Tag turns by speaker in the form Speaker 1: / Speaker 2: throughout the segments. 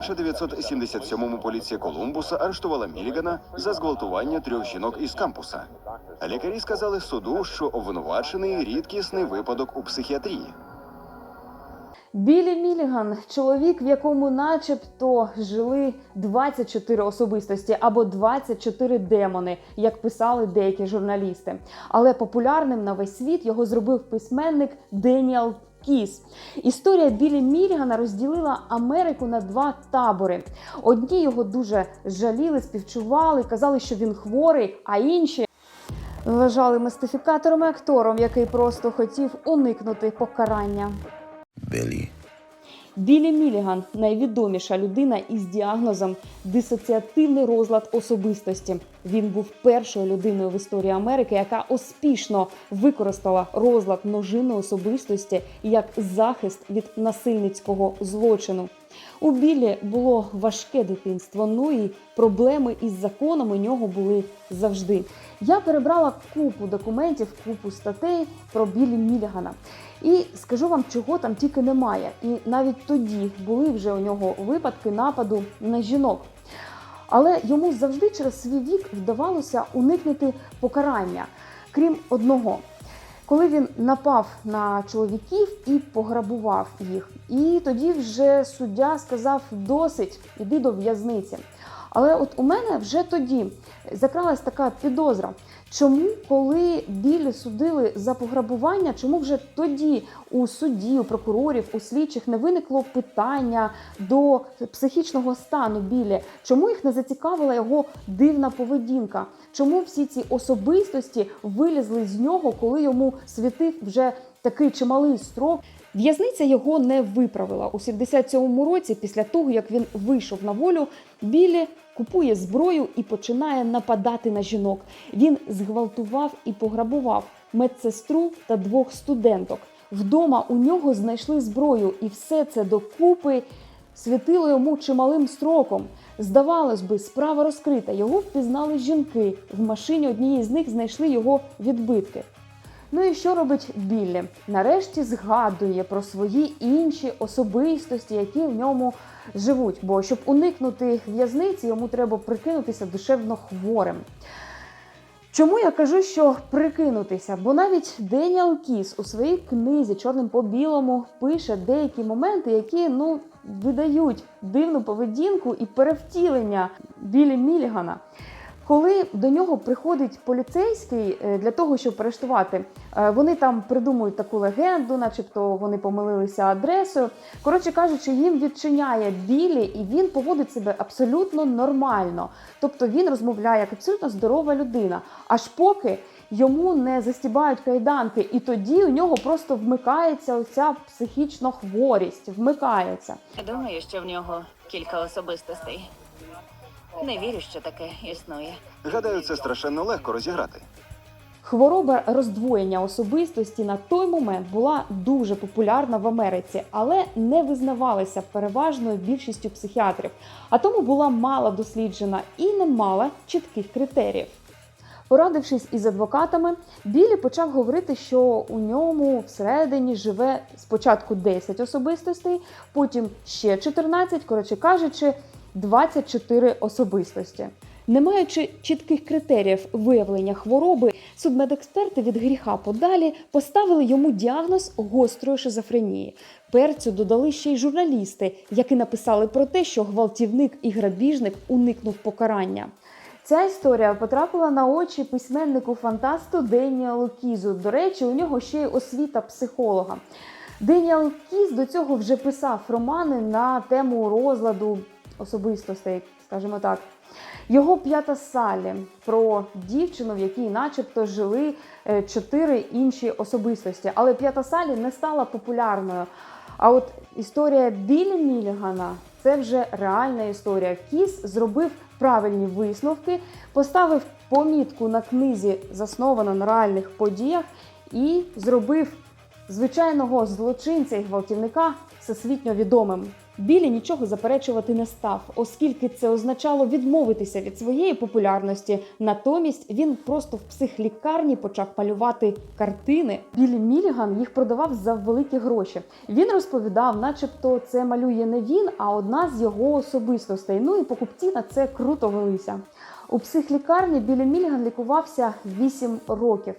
Speaker 1: 1977-му поліція Колумбуса арештувала Мілігана за зґвалтування трьох жінок із кампуса. Лікарі сказали суду, що обвинувачений рідкісний випадок у психіатрії.
Speaker 2: Білі Міліган чоловік, в якому начебто жили 24 особистості або 24 демони, як писали деякі журналісти. Але популярним на весь світ його зробив письменник Деніел Кіс. Історія Білі Мільгана розділила Америку на два табори. Одні його дуже жаліли, співчували, казали, що він хворий, а інші вважали мистифікатором і актором, який просто хотів уникнути покарання.
Speaker 3: Billy.
Speaker 2: Білі Міліган найвідоміша людина із діагнозом дисоціативний розлад особистості. Він був першою людиною в історії Америки, яка успішно використала розлад множини особистості як захист від насильницького злочину. У Білі було важке дитинство, ну і проблеми із законом у нього були завжди. Я перебрала купу документів, купу статей про Білі Мілігана. І скажу вам, чого там тільки немає. І навіть тоді були вже у нього випадки нападу на жінок. Але йому завжди через свій вік вдавалося уникнути покарання, крім одного. Коли він напав на чоловіків і пограбував їх, і тоді вже суддя сказав досить, іди до в'язниці. Але от у мене вже тоді закралась така підозра. Чому, коли білі судили за пограбування, чому вже тоді у судді, у прокурорів, у слідчих не виникло питання до психічного стану білі? Чому їх не зацікавила його дивна поведінка? Чому всі ці особистості вилізли з нього, коли йому світив вже такий чималий строк? В'язниця його не виправила у 77-му році. Після того як він вийшов на волю, білі купує зброю і починає нападати на жінок. Він зґвалтував і пограбував медсестру та двох студенток. Вдома у нього знайшли зброю, і все це докупи світило йому чималим строком. Здавалось би, справа розкрита. Його впізнали жінки. В машині однієї з них знайшли його відбитки. Ну і що робить Біллі? Нарешті згадує про свої інші особистості, які в ньому живуть. Бо щоб уникнути в'язниці, йому треба прикинутися душевно хворим. Чому я кажу, що прикинутися? Бо навіть Деніел Кіс у своїй книзі Чорним по білому пише деякі моменти, які ну видають дивну поведінку і перевтілення Білі Мілігана. Коли до нього приходить поліцейський е, для того, щоб арештувати, е, вони там придумують таку легенду, начебто вони помилилися адресою. Коротше кажучи, їм відчиняє білі, і він поводить себе абсолютно нормально. Тобто він розмовляє як абсолютно здорова людина, аж поки йому не застібають кайданки, і тоді у нього просто вмикається оця психічна хворість. Вмикається.
Speaker 4: Думаю, що в нього кілька особистостей. Не вірю, що таке існує.
Speaker 1: Гадаю, це страшенно легко розіграти.
Speaker 2: Хвороба роздвоєння особистості на той момент була дуже популярна в Америці, але не визнавалася переважною більшістю психіатрів, а тому була мало досліджена і не мала чітких критеріїв. Порадившись із адвокатами, Білі почав говорити, що у ньому всередині живе спочатку 10 особистостей, потім ще 14, коротше кажучи, 24 особистості. Не маючи чітких критеріїв виявлення хвороби, судмедексперти від гріха подалі поставили йому діагноз гострої шизофренії. Перцю додали ще й журналісти, які написали про те, що гвалтівник і грабіжник уникнув покарання. Ця історія потрапила на очі письменнику фантасту Деніелу Кізу. До речі, у нього ще й освіта психолога. Деніел Кіз до цього вже писав романи на тему розладу особистостей, скажімо так. Його п'ята Салі про дівчину, в якій, начебто, жили е, чотири інші особистості. Але п'ята Салі не стала популярною. А от історія Білі Мілігана це вже реальна історія. Кіс зробив правильні висновки, поставив помітку на книзі, засновано на реальних подіях, і зробив звичайного злочинця і гвалтівника всесвітньо відомим. Білі нічого заперечувати не став, оскільки це означало відмовитися від своєї популярності. Натомість він просто в психлікарні почав малювати картини. Білі Міліган їх продавав за великі гроші. Він розповідав, начебто, це малює не він, а одна з його особистостей. Ну і покупці на це круто велися. У психлікарні Білі Міліган лікувався 8 років.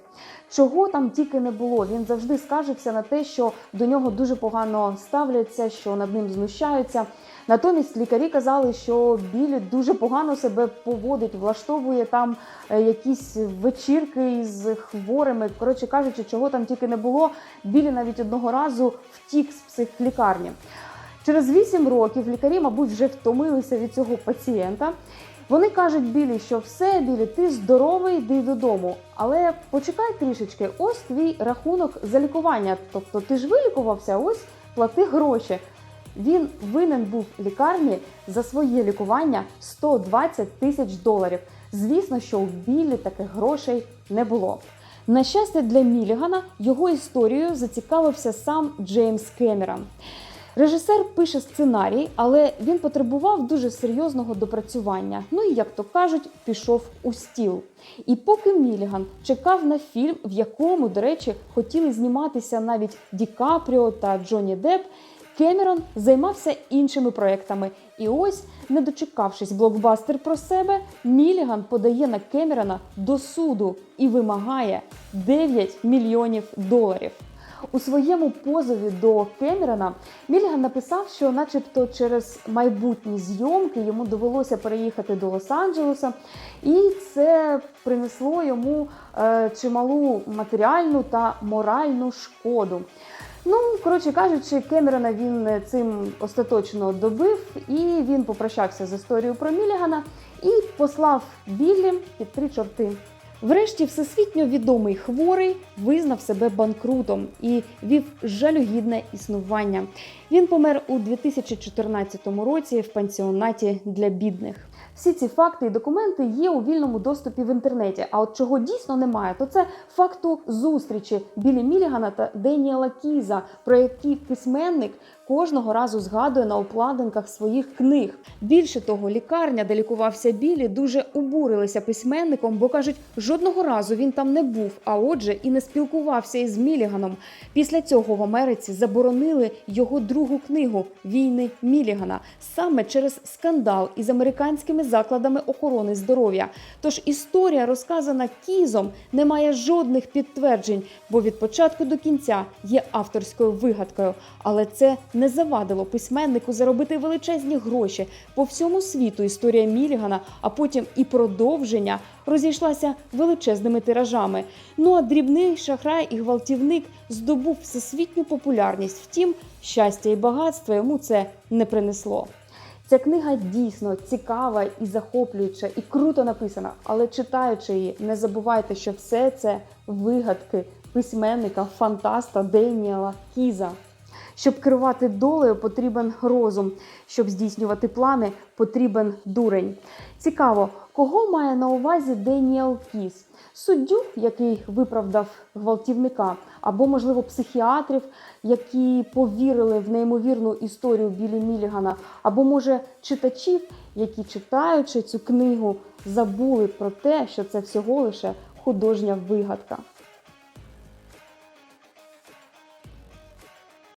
Speaker 2: Чого там тільки не було. Він завжди скаржився на те, що до нього дуже погано ставляться, що над ним знущаються. Натомість лікарі казали, що Білі дуже погано себе поводить, влаштовує там е, якісь вечірки із хворими. Коротше кажучи, чого там тільки не було. Білі навіть одного разу втік з психлікарні. Через 8 років лікарі, мабуть, вже втомилися від цього пацієнта. Вони кажуть Білі, що все, Білі, ти здоровий, йди додому. Але почекай трішечки, ось твій рахунок за лікування. Тобто ти ж вилікувався, ось плати гроші. Він винен був лікарні за своє лікування 120 тисяч доларів. Звісно, що у Біллі таких грошей не було. На щастя, для Мілігана його історією зацікавився сам Джеймс Кемерон. Режисер пише сценарій, але він потребував дуже серйозного допрацювання. Ну і як то кажуть, пішов у стіл. І поки Міліган чекав на фільм, в якому, до речі, хотіли зніматися навіть Ді Капріо та Джонні Депп, Кемерон займався іншими проектами. І ось, не дочекавшись блокбастер про себе, Міліган подає на Кемерона до суду і вимагає 9 мільйонів доларів. У своєму позові до Кемерона Міліган написав, що, начебто, через майбутні зйомки йому довелося переїхати до Лос-Анджелеса, і це принесло йому е, чималу матеріальну та моральну шкоду. Ну, коротше кажучи, Кемерона він цим остаточно добив, і він попрощався з історією про Мілігана і послав Біллі під три чорти. Врешті, всесвітньо відомий хворий визнав себе банкрутом і вів жалюгідне існування. Він помер у 2014 році в пансіонаті для бідних. Всі ці факти і документи є у вільному доступі в інтернеті. А от чого дійсно немає, то це факту зустрічі Білі Мілігана та Деніела Кіза, про які письменник кожного разу згадує на обкладинках своїх книг. Більше того, лікарня, де лікувався Білі, дуже обурилися письменником, бо кажуть, жодного разу він там не був, а отже, і не спілкувався із Міліганом. Після цього в Америці заборонили його другу книгу Війни Мілігана саме через скандал із американськими закладами охорони здоров'я. Тож історія, розказана Кізом, не має жодних підтверджень, бо від початку до кінця є авторською вигадкою. Але це не завадило письменнику заробити величезні гроші по всьому світу. Історія Мілігана, а потім і продовження розійшлася величезними тиражами. Ну а дрібний шахрай і гвалтівник здобув всесвітню популярність. Втім, щастя і багатство йому це не принесло. Ця книга дійсно цікава і захоплююча, і круто написана. Але читаючи її, не забувайте, що все це вигадки письменника, фантаста Деніела Кіза. Щоб керувати долею, потрібен розум. Щоб здійснювати плани, потрібен дурень. Цікаво, кого має на увазі Деніел Кіз? Суддю, який виправдав гвалтівника, або, можливо, психіатрів, які повірили в неймовірну історію Білі Мілігана, або, може, читачів, які, читаючи цю книгу, забули про те, що це всього лише художня вигадка.